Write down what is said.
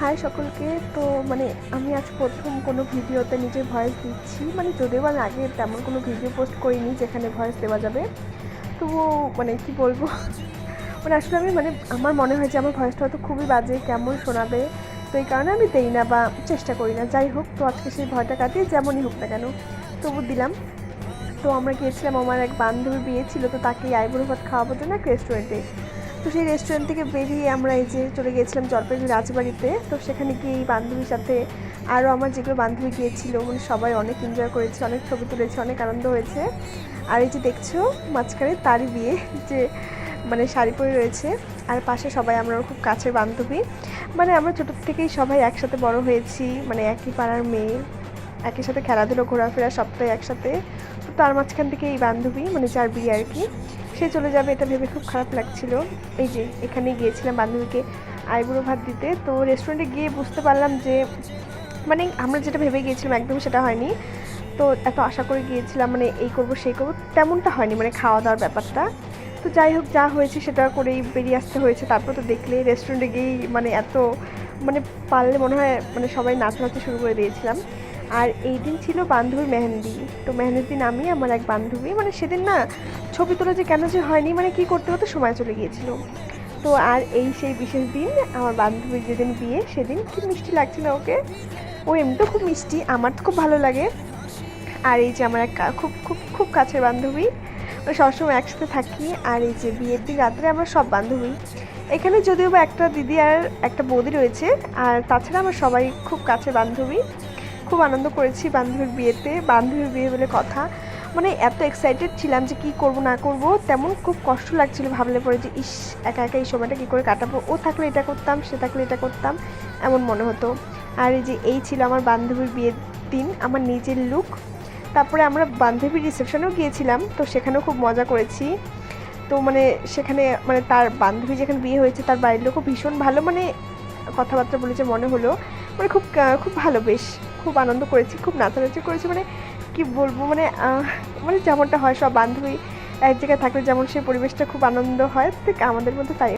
High সকলকে। তো মানে আমি আজ প্রথম কোনো ভিডিওতে নিজের ভয়েস দিচ্ছি। মানে যদিও আমি আগে তেমন কোনো ভিডিও পোস্ট করিনি যেখানে ভয়েস দেওয়া যাবে। তবু মানে কি বলব? মানে আসলে আমি মানে আমার মনে হয় যে আমার ভয়েসটা হয়তো খুবই বাজে, কেমন শোনাবে। তো এই কারণে আমি দেই না বা চেষ্টা করি না। যাই হোক, তো আজকে সেই ভয়টা কাটিয়ে যেমনই হোক না কেন, তবু দিলাম। তো আমরা গিয়েছিলাম, আমার এক বান্ধবীর বিয়ে ছিল, তো তাকে আইবুড়ো ভাত খাওয়াবো জন্য এক রেস্টুরেন্টে তো সেই রেস্টুরেন্ট থেকে বেরিয়ে আমরা এই যে চলে গিয়েছিলাম জলপাইগুড়ি রাজবাড়িতে। তো সেখানে গিয়ে এই বান্ধবীর সাথে আরও আমার যেগুলো বান্ধবী গিয়েছিল মানে সবাই অনেক এনজয় করেছে, অনেক ছবি তুলেছে, অনেক আনন্দ হয়েছে। আর এই যে দেখছ, মাঝখানে তারই বিয়ে, যে মানে শাড়ি পরে রয়েছে। আর পাশে সবাই আমরা খুব কাছের বান্ধবী। মানে আমরা ছোটোর থেকেই সবাই একসাথে বড় হয়েছি মানে একই পাড়ার মেয়ে। একই সাথে খেলাধুলো, ঘোরাফেরা সবটাই একসাথে। তো তার মাঝখান থেকে এই বান্ধবী মানে যার বিয়ে আর কি, সে চলে যাবে, এটা ভেবে খুব খারাপ লাগছিল। এই যে এখানে গিয়েছিলাম বান্ধবীকে আইবুড়ো ভাত দিতে। তো রেস্টুরেন্টে গিয়ে বুঝতে পারলাম যে মানে আমরা যেটা ভেবে গিয়েছিলাম একদম সেটা হয়নি। তো এত আশা করে গিয়েছিলাম মানে এই করব, সেই করব, তেমনটা হয়নি মানে খাওয়া দাওয়ার ব্যাপারটা। তো যাই হোক, যা হয়েছে সেটা করেই বেরিয়ে আসতে হয়েছে। তারপর তো দেখলে রেস্টুরেন্টে গিয়েই মানে এত মানে পারলে মনে হয় মানে সবাই নাচানাচি শুরু করে দিয়েছিলাম। আর এই দিন ছিল বান্ধবী মেহেন্দি। তো মেহেন্দির দিন আমি আমার এক বান্ধবী মানে সেদিন না ছবি তোলা যে কেন যে হয়নি মানে কি করতে হতো সময় চলে গিয়েছিল। তো আর এই সেই বিশেষ দিন আমার বান্ধবীর যেদিন বিয়ে, সেদিন কি মিষ্টি লাগছে না ওকে? ও এমনিতেও খুব মিষ্টি, আমার তো খুব ভালো লাগে। আর এই যে আমার এক খুব খুব খুব কাছের বান্ধবী আমরা সবসময় একসাথে থাকি। আর এই যে বিয়ের দিন রাত্রে আমরা সব বান্ধবী। এখানে যদিও বা একটা দিদি আর একটা বৌদি রয়েছে, আর তাছাড়া আমার সবাই খুব কাছের বান্ধবী। খুব আনন্দ করেছি বান্ধবীর বিয়েতে। বান্ধবীর বিয়ে বলে কথা। মানে এত এক্সাইটেড ছিলাম যে কী করব, না করব। তেমন খুব কষ্ট লাগছিল ভাবলে পরে যে, ইস, একা একা এই সময়টা কী করে কাটাবো? ও থাকলে এটা করতাম, সে থাকলে এটা করতাম। এমন মনে হতো। আর এই যে, এই ছিল আমার বান্ধবীর বিয়ের দিন, আমার নিজের লুক তারপরে আমরা বান্ধবীর রিসেপশনেও গিয়েছিলাম, তো সেখানেও খুব মজা করেছি। তো মানে সেখানে মানে তার বান্ধবী যেখানে বিয়ে হয়েছে, তার বাড়ির লোকও ভীষণ ভালো মানে কথাবার্তা বলেছে, মনে হলো। মানে খুব খুব ভালো বেশ। খুব আনন্দ করেছি, খুব নাচানাচি করেছি মানে কি বলব মানে মানে যেমনটা হয় সব বান্ধবী এক জায়গায় থাকলে যেমন সেই পরিবেশটা খুব আনন্দ হয়, ঠিক আমাদের মধ্যে তাই।